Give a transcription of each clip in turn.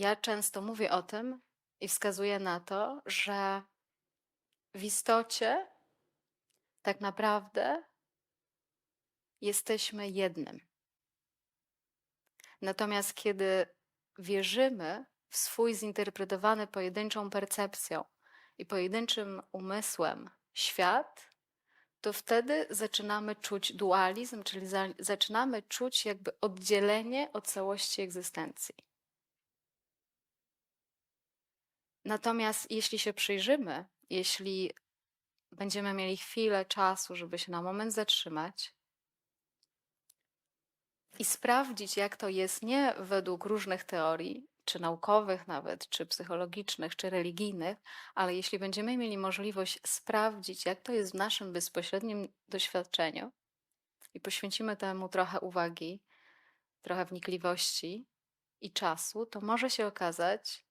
ja często mówię o tym i wskazuję na to, że w istocie tak naprawdę jesteśmy jednym. Natomiast kiedy wierzymy w swój zinterpretowany pojedynczą percepcją i pojedynczym umysłem świat, to wtedy zaczynamy czuć dualizm, czyli za, zaczynamy czuć jakby oddzielenie od całości egzystencji. Natomiast jeśli się przyjrzymy, jeśli będziemy mieli chwilę czasu, żeby się na moment zatrzymać i sprawdzić, jak to jest nie według różnych teorii, czy naukowych nawet, czy psychologicznych, czy religijnych, ale jeśli będziemy mieli możliwość sprawdzić, jak to jest w naszym bezpośrednim doświadczeniu i poświęcimy temu trochę uwagi, trochę wnikliwości i czasu, to może się okazać,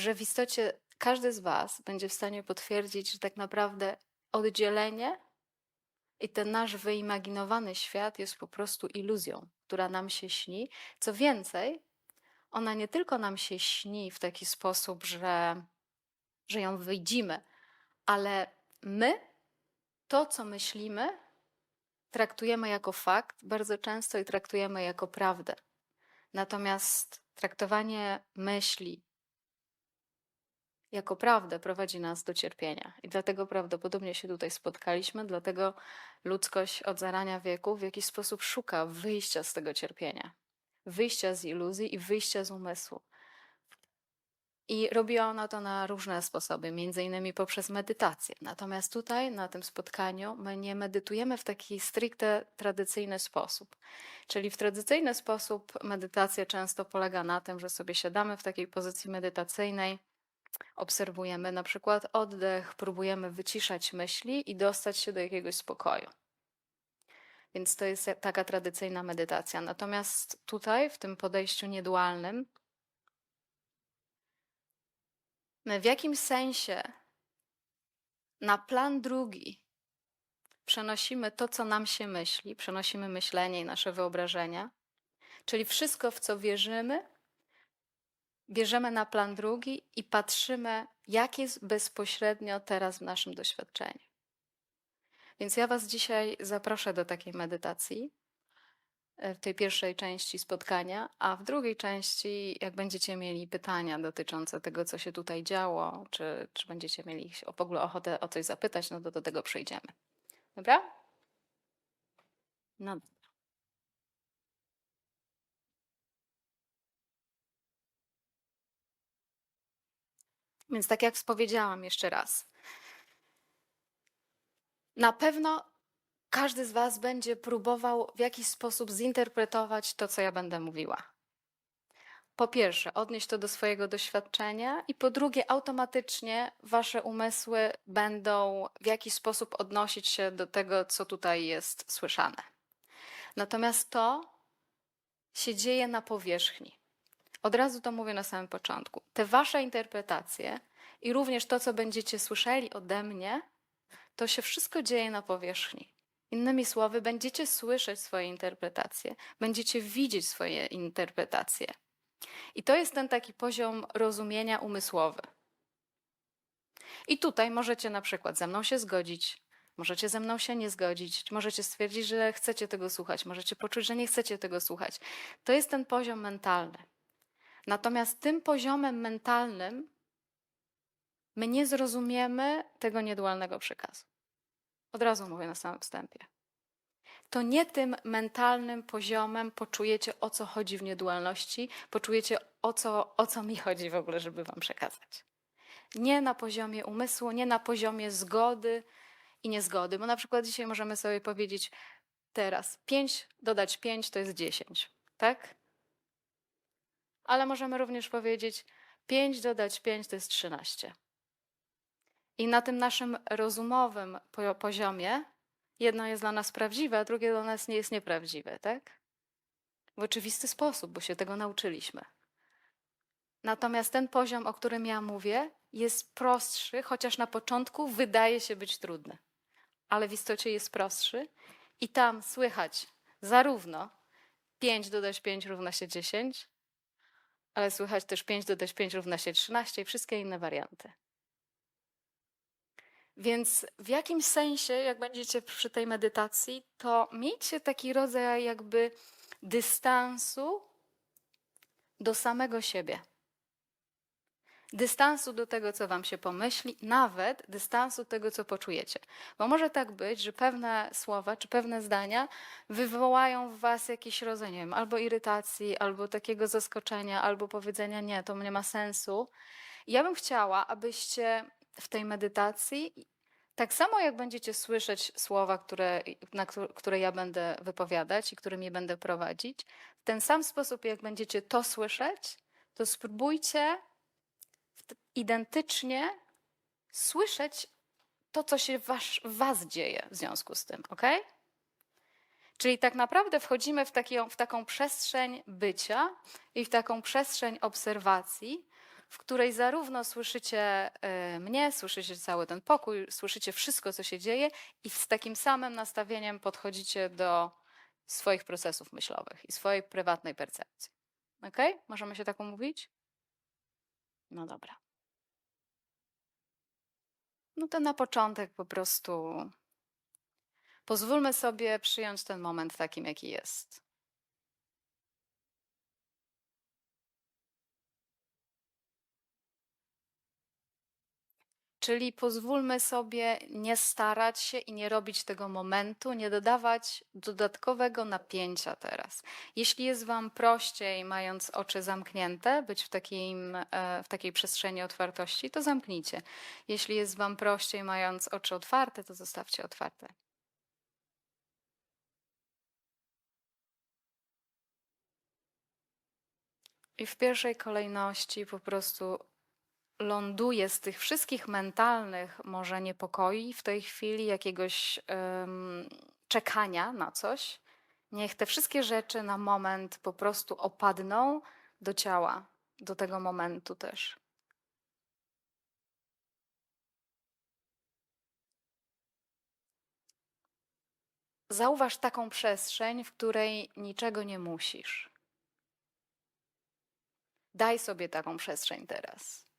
że w istocie każdy z Was będzie w stanie potwierdzić, że tak naprawdę oddzielenie i ten nasz wyimaginowany świat jest po prostu iluzją, która nam się śni. Co więcej, ona nie tylko nam się śni w taki sposób, że, że ją widzimy, ale my to, co myślimy, traktujemy jako fakt bardzo często i traktujemy jako prawdę. Natomiast traktowanie myśli jako prawdę prowadzi nas do cierpienia. I dlatego prawdopodobnie się tutaj spotkaliśmy, dlatego ludzkość od zarania wieków w jakiś sposób szuka wyjścia z tego cierpienia, wyjścia z iluzji i wyjścia z umysłu. I robi ona to na różne sposoby, między innymi poprzez medytację. Natomiast tutaj, na tym spotkaniu, my nie medytujemy w taki stricte tradycyjny sposób. Czyli w tradycyjny sposób medytacja często polega na tym, że sobie siadamy w takiej pozycji medytacyjnej, obserwujemy na przykład oddech, próbujemy wyciszać myśli i dostać się do jakiegoś spokoju. Więc to jest taka tradycyjna medytacja. Natomiast tutaj, w tym podejściu niedualnym, w jakimś sensie na plan drugi przenosimy to, co nam się myśli, przenosimy myślenie i nasze wyobrażenia, czyli wszystko, w co wierzymy, bierzemy na plan drugi i patrzymy, jak jest bezpośrednio teraz w naszym doświadczeniu. Więc ja Was dzisiaj zaproszę do takiej medytacji e, w tej pierwszej części spotkania, a w drugiej części, jak będziecie mieli pytania dotyczące tego, co się tutaj działo, czy, czy będziecie mieli w ogóle ochotę o coś zapytać, no to do tego przejdziemy. Dobra? No. Więc tak jak wspowiedziałam jeszcze raz, na pewno każdy z Was będzie próbował w jakiś sposób zinterpretować to, co ja będę mówiła. Po pierwsze, odnieść to do swojego doświadczenia, i po drugie, automatycznie Wasze umysły będą w jakiś sposób odnosić się do tego, co tutaj jest słyszane. Natomiast to się dzieje na powierzchni. Od razu to mówię na samym początku. Te wasze interpretacje i również to, co będziecie słyszeli ode mnie, to się wszystko dzieje na powierzchni. Innymi słowy, będziecie słyszeć swoje interpretacje, będziecie widzieć swoje interpretacje. I to jest ten taki poziom rozumienia umysłowy. I tutaj możecie na przykład ze mną się zgodzić, możecie ze mną się nie zgodzić, możecie stwierdzić, że chcecie tego słuchać, możecie poczuć, że nie chcecie tego słuchać. To jest ten poziom mentalny. Natomiast tym poziomem mentalnym my nie zrozumiemy tego niedualnego przekazu. Od razu mówię na samym wstępie. To nie tym mentalnym poziomem poczujecie, o co chodzi w niedualności, poczujecie, o co, o co mi chodzi w ogóle, żeby Wam przekazać. Nie na poziomie umysłu, nie na poziomie zgody i niezgody, bo na przykład dzisiaj możemy sobie powiedzieć teraz 5 dodać 5 to jest 10, tak? Ale możemy również powiedzieć 5 dodać 5 to jest 13. I na tym naszym rozumowym poziomie jedno jest dla nas prawdziwe, a drugie dla nas nie jest nieprawdziwe, tak? W oczywisty sposób, bo się tego nauczyliśmy. Natomiast ten poziom, o którym ja mówię, jest prostszy, chociaż na początku wydaje się być trudny, ale w istocie jest prostszy i tam słychać zarówno 5 dodać 5 równa się 10, ale słychać też 5 dodać 5 równa się 13 i wszystkie inne warianty. Więc w jakimś sensie, jak będziecie przy tej medytacji, to miejcie taki rodzaj jakby dystansu do samego siebie. Dystansu do tego, co wam się pomyśli, nawet dystansu tego, co poczujecie. Bo może tak być, że pewne słowa czy pewne zdania wywołają w was jakiś rodzaj, nie wiem, albo irytacji, albo takiego zaskoczenia, albo powiedzenia nie, to nie ma sensu. Ja bym chciała, abyście w tej medytacji, tak samo jak będziecie słyszeć słowa, które, na któ- które ja będę wypowiadać i którymi będę prowadzić, w ten sam sposób, jak będziecie to słyszeć, to spróbujcie identycznie słyszeć to, co się w, wasz, w was dzieje w związku z tym, ok? Czyli tak naprawdę wchodzimy w, taką w taką przestrzeń bycia i w taką przestrzeń obserwacji, w której zarówno słyszycie y, mnie, słyszycie cały ten pokój, słyszycie wszystko, co się dzieje, i z takim samym nastawieniem podchodzicie do swoich procesów myślowych i swojej prywatnej percepcji. Ok? Możemy się tak umówić? No dobra. No to na początek po prostu pozwólmy sobie przyjąć ten moment takim, jaki jest. Czyli pozwólmy sobie nie starać się i nie robić tego momentu, nie dodawać dodatkowego napięcia teraz. Jeśli jest Wam prościej, mając oczy zamknięte, być w, takim, e, w takiej przestrzeni otwartości, to zamknijcie. Jeśli jest Wam prościej, mając oczy otwarte, to zostawcie otwarte. I w pierwszej kolejności po prostu ląduje z tych wszystkich mentalnych może niepokoi w tej chwili, jakiegoś em, czekania na coś. Niech te wszystkie rzeczy na moment po prostu opadną do ciała, do tego momentu też. Zauważ taką przestrzeń, w której niczego nie musisz. Daj sobie taką przestrzeń teraz.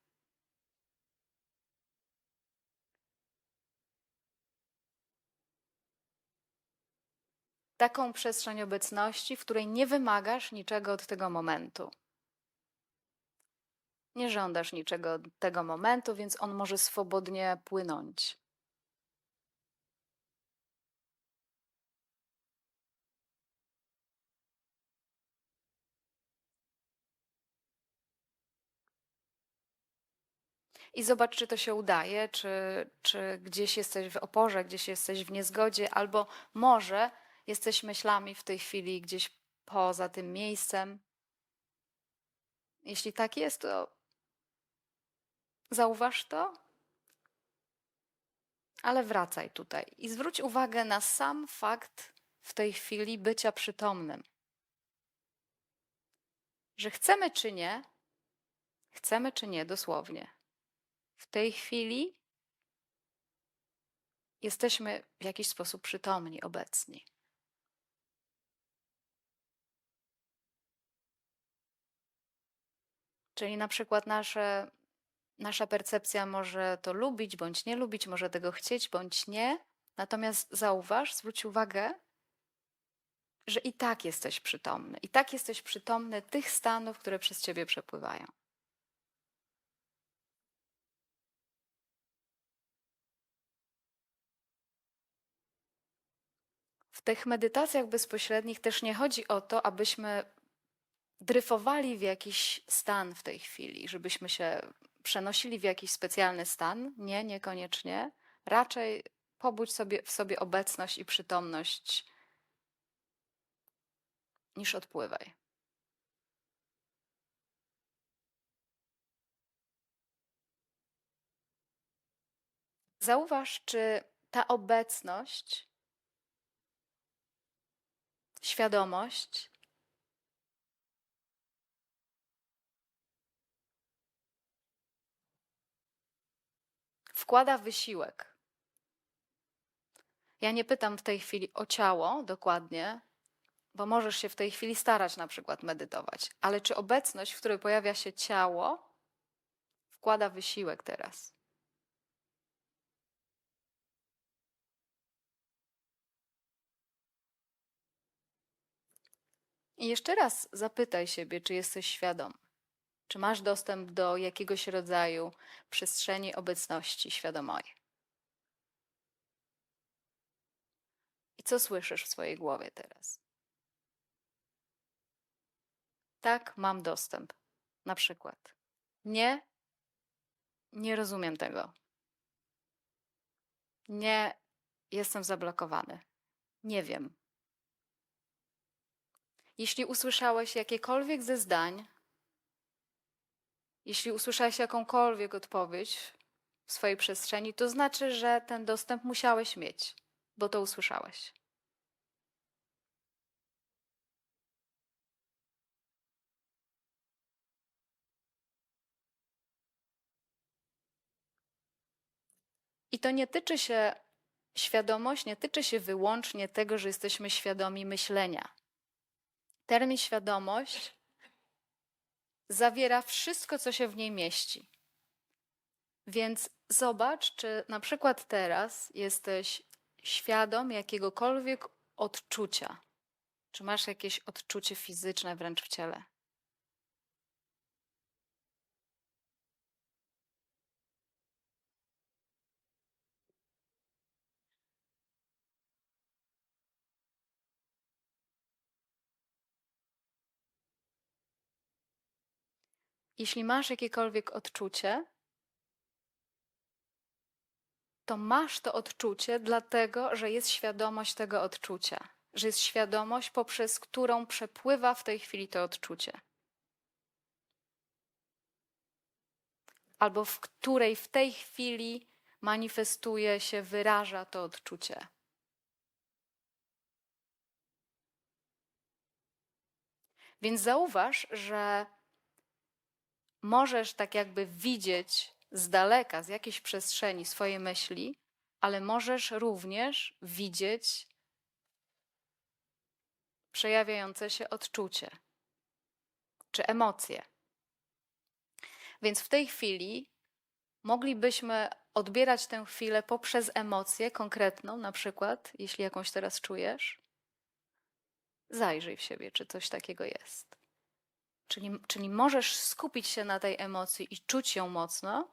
Taką przestrzeń obecności, w której nie wymagasz niczego od tego momentu. Nie żądasz niczego od tego momentu, więc on może swobodnie płynąć. I zobacz, czy to się udaje, czy, czy gdzieś jesteś w oporze, gdzieś jesteś w niezgodzie, albo może jesteś myślami w tej chwili gdzieś poza tym miejscem. Jeśli tak jest, to zauważ to, ale wracaj tutaj i zwróć uwagę na sam fakt w tej chwili bycia przytomnym. Że chcemy czy nie, chcemy czy nie, dosłownie. W tej chwili jesteśmy w jakiś sposób przytomni, obecni. Czyli na przykład nasze, nasza percepcja może to lubić bądź nie lubić, może tego chcieć bądź nie. Natomiast zauważ, zwróć uwagę, że i tak jesteś przytomny. I tak jesteś przytomny tych stanów, które przez ciebie przepływają. W tych medytacjach bezpośrednich też nie chodzi o to, abyśmy dryfowali w jakiś stan w tej chwili, żebyśmy się przenosili w jakiś specjalny stan. Nie, niekoniecznie. Raczej pobudź sobie w sobie obecność i przytomność, niż odpływaj. Zauważ, czy ta obecność, świadomość wkłada wysiłek. Ja nie pytam w tej chwili o ciało dokładnie, bo możesz się w tej chwili starać na przykład medytować, ale czy obecność, w której pojawia się ciało, wkłada wysiłek teraz? I jeszcze raz zapytaj siebie, czy jesteś świadom. Czy masz dostęp do jakiegoś rodzaju przestrzeni obecności świadomej? I co słyszysz w swojej głowie teraz? Tak, mam dostęp. Na przykład. Nie, nie rozumiem tego. Nie, jestem zablokowany. Nie wiem. Jeśli usłyszałeś jakiekolwiek ze zdań, jeśli usłyszałeś jakąkolwiek odpowiedź w swojej przestrzeni, to znaczy, że ten dostęp musiałeś mieć, bo to usłyszałeś. I to nie tyczy się, świadomość nie tyczy się wyłącznie tego, że jesteśmy świadomi myślenia. Termin świadomość zawiera wszystko, co się w niej mieści. Więc zobacz, czy na przykład teraz jesteś świadom jakiegokolwiek odczucia. Czy masz jakieś odczucie fizyczne wręcz w ciele? Jeśli masz jakiekolwiek odczucie, to masz to odczucie dlatego, że jest świadomość tego odczucia, że jest świadomość, poprzez którą przepływa w tej chwili to odczucie. Albo w której w tej chwili manifestuje się, wyraża to odczucie. Więc zauważ, że możesz tak jakby widzieć z daleka, z jakiejś przestrzeni swoje myśli, ale możesz również widzieć przejawiające się odczucie czy emocje. Więc w tej chwili moglibyśmy odbierać tę chwilę poprzez emocję konkretną, na przykład, jeśli jakąś teraz czujesz, zajrzyj w siebie, czy coś takiego jest. Czyli, czyli możesz skupić się na tej emocji i czuć ją mocno,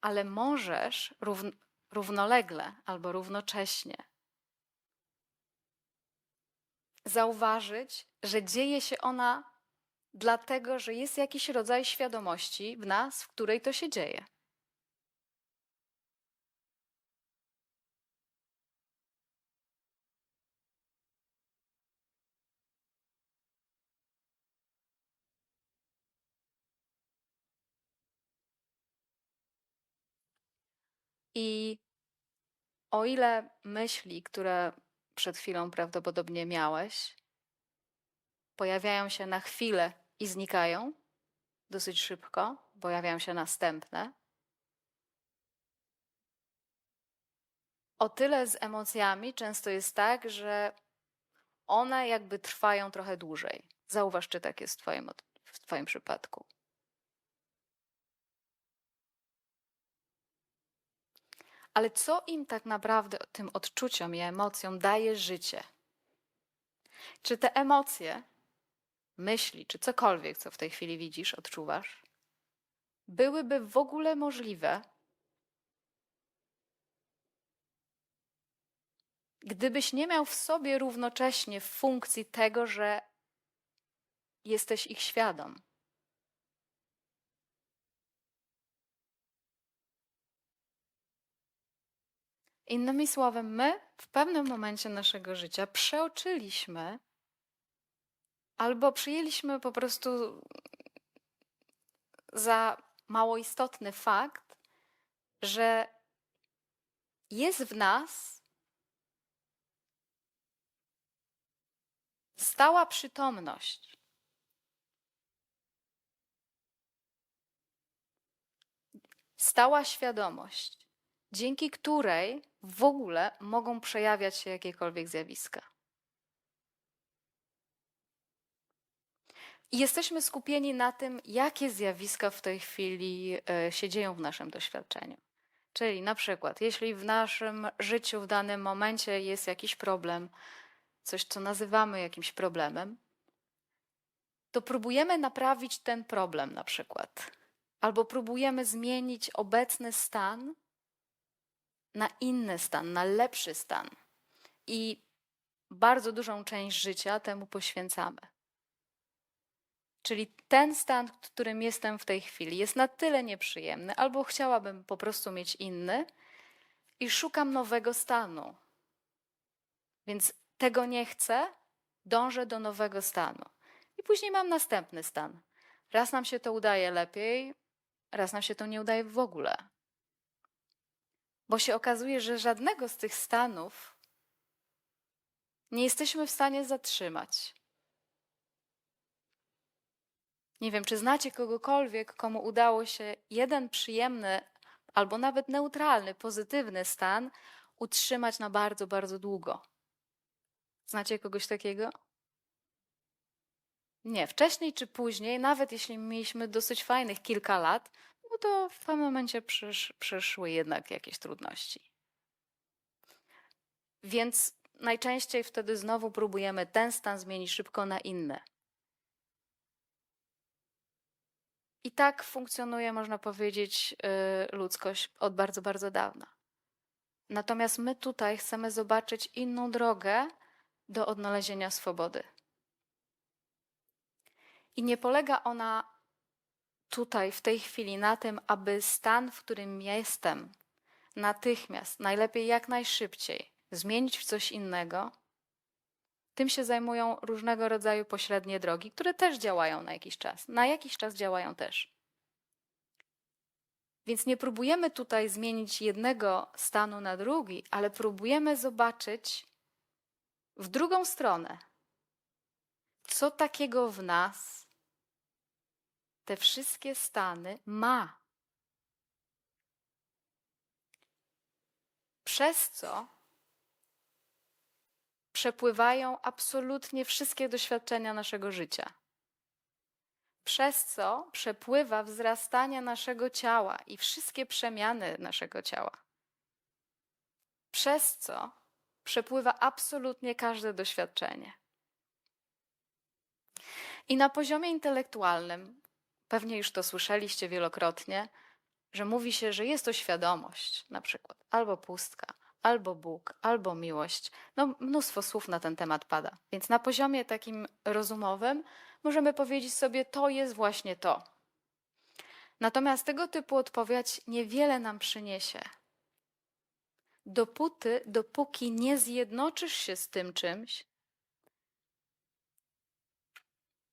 ale możesz równ równolegle albo równocześnie zauważyć, że dzieje się ona dlatego, że jest jakiś rodzaj świadomości w nas, w której to się dzieje. I o ile myśli, które przed chwilą prawdopodobnie miałeś, pojawiają się na chwilę i znikają dosyć szybko, pojawiają się następne, o tyle z emocjami często jest tak, że one jakby trwają trochę dłużej. Zauważ, czy tak jest w Twoim, w twoim przypadku. Ale co im tak naprawdę, tym odczuciom i emocjom daje życie? Czy te emocje, myśli, czy cokolwiek, co w tej chwili widzisz, odczuwasz, byłyby w ogóle możliwe, gdybyś nie miał w sobie równocześnie funkcji tego, że jesteś ich świadom? Innymi słowy, my w pewnym momencie naszego życia przeoczyliśmy albo przyjęliśmy po prostu za mało istotny fakt, że jest w nas stała przytomność. Stała świadomość, dzięki której w ogóle mogą przejawiać się jakiekolwiek zjawiska. I jesteśmy skupieni na tym, jakie zjawiska w tej chwili e, się dzieją w naszym doświadczeniu. Czyli na przykład, jeśli w naszym życiu w danym momencie jest jakiś problem, coś co nazywamy jakimś problemem, to próbujemy naprawić ten problem na przykład, albo próbujemy zmienić obecny stan na inny stan, na lepszy stan. I bardzo dużą część życia temu poświęcamy. Czyli ten stan, w którym jestem w tej chwili, jest na tyle nieprzyjemny, albo chciałabym po prostu mieć inny, i szukam nowego stanu. Więc tego nie chcę, dążę do nowego stanu. I później mam następny stan. Raz nam się to udaje lepiej, raz nam się to nie udaje w ogóle. Bo się okazuje, że żadnego z tych stanów nie jesteśmy w stanie zatrzymać. Nie wiem, czy znacie kogokolwiek, komu udało się jeden przyjemny albo nawet neutralny, pozytywny stan utrzymać na bardzo, bardzo długo. Znacie kogoś takiego? Nie, wcześniej czy później, nawet jeśli mieliśmy dosyć fajnych kilka lat, no to w pewnym momencie przysz, przyszły jednak jakieś trudności. Więc najczęściej wtedy znowu próbujemy ten stan zmienić szybko na inny. I tak funkcjonuje, można powiedzieć, y, ludzkość od bardzo, bardzo dawna. Natomiast my tutaj chcemy zobaczyć inną drogę do odnalezienia swobody. I nie polega ona tutaj, w tej chwili, na tym, aby stan, w którym jestem, natychmiast, najlepiej jak najszybciej, zmienić w coś innego. Tym się zajmują różnego rodzaju pośrednie drogi, które też działają na jakiś czas. Na jakiś czas działają też. Więc nie próbujemy tutaj zmienić jednego stanu na drugi, ale próbujemy zobaczyć w drugą stronę, co takiego w nas te wszystkie stany ma. Przez co przepływają absolutnie wszystkie doświadczenia naszego życia. Przez co przepływa wzrastanie naszego ciała i wszystkie przemiany naszego ciała. Przez co przepływa absolutnie każde doświadczenie. I na poziomie intelektualnym, pewnie już to słyszeliście wielokrotnie, że mówi się, że jest to świadomość, na przykład, albo pustka, albo Bóg, albo miłość. No, mnóstwo słów na ten temat pada. Więc na poziomie takim rozumowym możemy powiedzieć sobie, to jest właśnie to. Natomiast tego typu odpowiedź niewiele nam przyniesie. Dopóty, dopóki nie zjednoczysz się z tym czymś,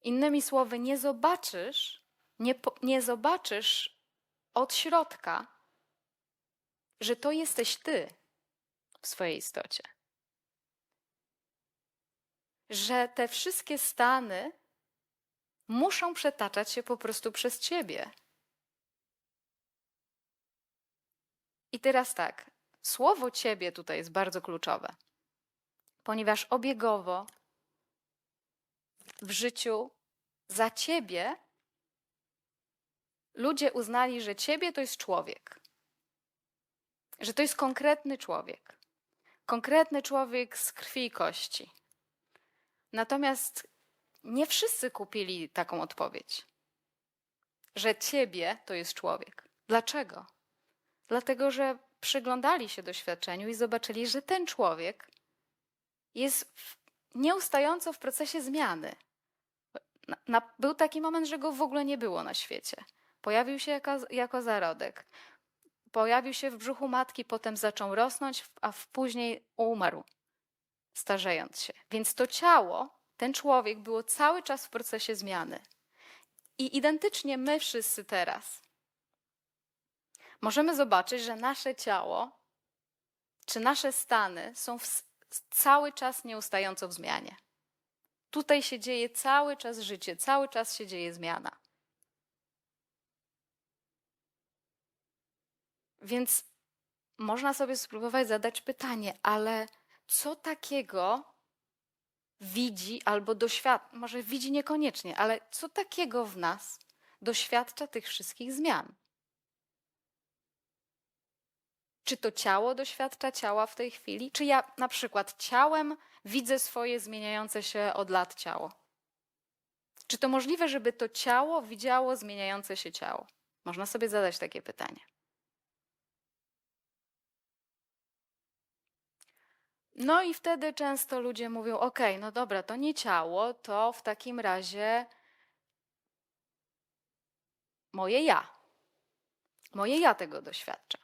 innymi słowy, nie zobaczysz, nie, nie zobaczysz od środka, że to jesteś ty, w swojej istocie. Że te wszystkie stany muszą przetaczać się po prostu przez ciebie. I teraz tak, słowo ciebie tutaj jest bardzo kluczowe, ponieważ obiegowo w życiu za ciebie ludzie uznali, że ciebie to jest człowiek, że to jest konkretny człowiek konkretny człowiek z krwi i kości. Natomiast nie wszyscy kupili taką odpowiedź, że ciebie to jest człowiek. Dlaczego? Dlatego, że przyglądali się doświadczeniu i zobaczyli, że ten człowiek jest nieustająco w procesie zmiany. Na, na, był taki moment, że go w ogóle nie było na świecie. Pojawił się jako, jako zarodek pojawił się w brzuchu matki, potem zaczął rosnąć, a później umarł, starzejąc się. Więc to ciało, ten człowiek było cały czas w procesie zmiany. I identycznie my wszyscy teraz możemy zobaczyć, że nasze ciało czy nasze stany są w, cały czas nieustająco w zmianie. Tutaj się dzieje cały czas życie, cały czas się dzieje zmiana. Więc można sobie spróbować zadać pytanie, ale co takiego widzi albo doświadcza, może widzi niekoniecznie, ale co takiego w nas doświadcza tych wszystkich zmian? Czy to ciało doświadcza ciała w tej chwili? Czy ja na przykład ciałem widzę swoje zmieniające się od lat ciało? Czy to możliwe, żeby to ciało widziało zmieniające się ciało? Można sobie zadać takie pytanie. No i wtedy często ludzie mówią: OK, no dobra, to nie ciało, to w takim razie moje ja. Moje ja tego doświadcza.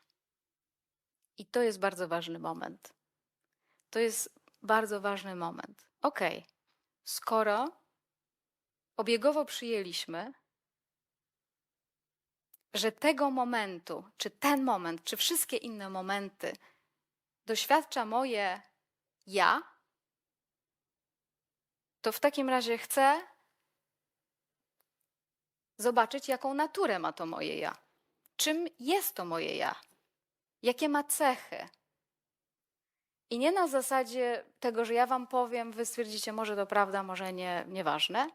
I to jest bardzo ważny moment. To jest bardzo ważny moment. OK, skoro obiegowo przyjęliśmy, że tego momentu, czy ten moment, czy wszystkie inne momenty doświadcza moje ja, to w takim razie chcę zobaczyć, jaką naturę ma to moje ja. Czym jest to moje ja? Jakie ma cechy? I nie na zasadzie tego, że ja wam powiem, wy stwierdzicie, może to prawda, może nie, nieważne,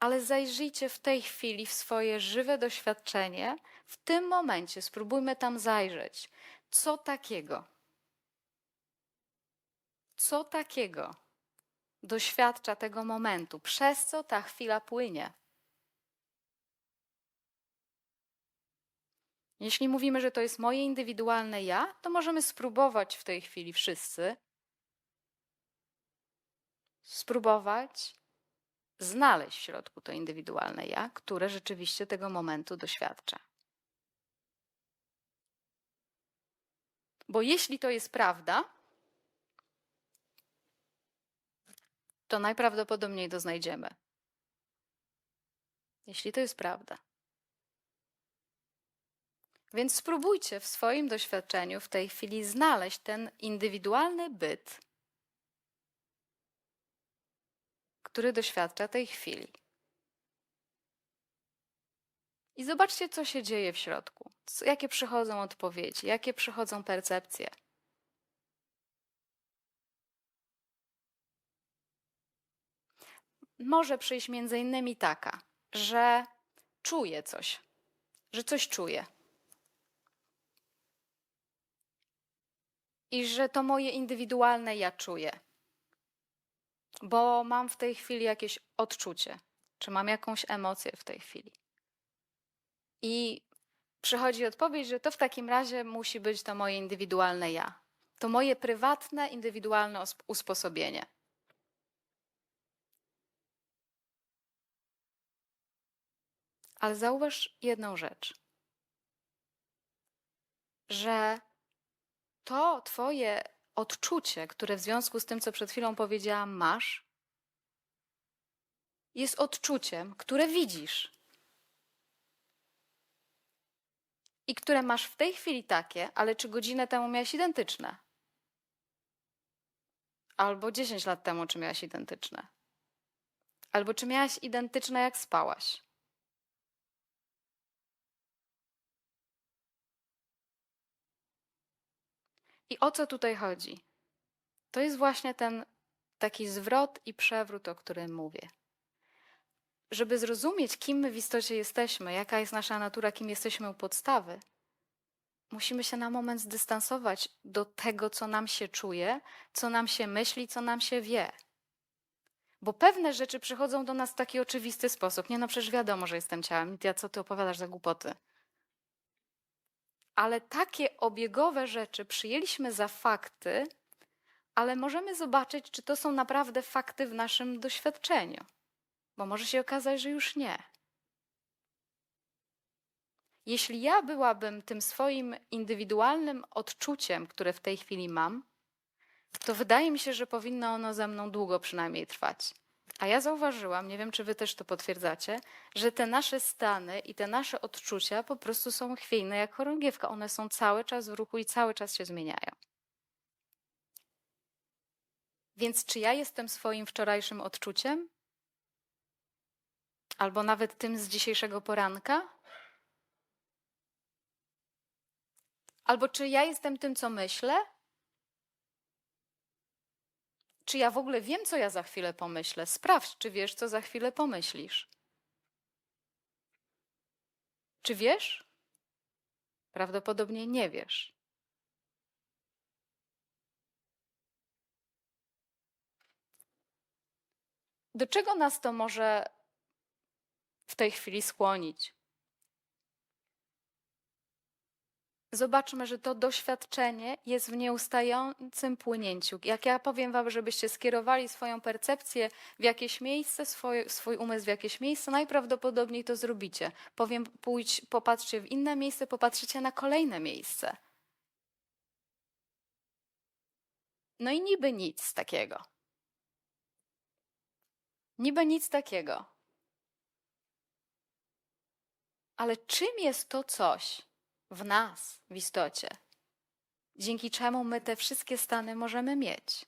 ale zajrzyjcie w tej chwili w swoje żywe doświadczenie. W tym momencie spróbujmy tam zajrzeć. Co takiego? Co takiego doświadcza tego momentu? Przez co ta chwila płynie? Jeśli mówimy, że to jest moje indywidualne ja, to możemy spróbować w tej chwili wszyscy spróbować znaleźć w środku to indywidualne ja, które rzeczywiście tego momentu doświadcza. Bo jeśli to jest prawda, to najprawdopodobniej to znajdziemy. Jeśli to jest prawda. Więc spróbujcie w swoim doświadczeniu w tej chwili znaleźć ten indywidualny byt, który doświadcza tej chwili. I zobaczcie, co się dzieje w środku. Jakie przychodzą odpowiedzi, jakie przychodzą percepcje. Może przyjść między innymi taka, że czuję coś, że coś czuję. I że to moje indywidualne ja czuję bo mam w tej chwili jakieś odczucie, czy mam jakąś emocję w tej chwili. I przychodzi odpowiedź, że to w takim razie musi być to moje indywidualne ja. To moje prywatne, indywidualne usposobienie. Ale zauważ jedną rzecz, że to Twoje odczucie, które w związku z tym, co przed chwilą powiedziałam, masz, jest odczuciem, które widzisz. I które masz w tej chwili takie, ale czy godzinę temu miałeś identyczne? Albo 10 lat temu, czy miałaś identyczne? Albo czy miałaś identyczne, jak spałaś? I o co tutaj chodzi? To jest właśnie ten taki zwrot i przewrót, o którym mówię. Żeby zrozumieć, kim my w istocie jesteśmy, jaka jest nasza natura, kim jesteśmy u podstawy, musimy się na moment zdystansować do tego, co nam się czuje, co nam się myśli, co nam się wie. Bo pewne rzeczy przychodzą do nas w taki oczywisty sposób. Nie no, przecież wiadomo, że jestem ciałem. Ja co ty opowiadasz za głupoty? Ale takie obiegowe rzeczy przyjęliśmy za fakty, ale możemy zobaczyć, czy to są naprawdę fakty w naszym doświadczeniu, bo może się okazać, że już nie. Jeśli ja byłabym tym swoim indywidualnym odczuciem, które w tej chwili mam, to wydaje mi się, że powinno ono ze mną długo przynajmniej trwać. A ja zauważyłam, nie wiem czy wy też to potwierdzacie, że te nasze stany i te nasze odczucia po prostu są chwiejne jak chorągiewka. One są cały czas w ruchu i cały czas się zmieniają. Więc czy ja jestem swoim wczorajszym odczuciem? Albo nawet tym z dzisiejszego poranka? Albo czy ja jestem tym, co myślę? Czy ja w ogóle wiem, co ja za chwilę pomyślę? Sprawdź, czy wiesz, co za chwilę pomyślisz. Czy wiesz? Prawdopodobnie nie wiesz. Do czego nas to może w tej chwili skłonić? Zobaczmy, że to doświadczenie jest w nieustającym płynięciu. Jak ja powiem Wam, żebyście skierowali swoją percepcję w jakieś miejsce, swój, swój umysł w jakieś miejsce, najprawdopodobniej to zrobicie. Powiem, pójdź, popatrzcie w inne miejsce, popatrzycie na kolejne miejsce. No i niby nic takiego. Niby nic takiego. Ale czym jest to coś w nas, w istocie, dzięki czemu my te wszystkie stany możemy mieć?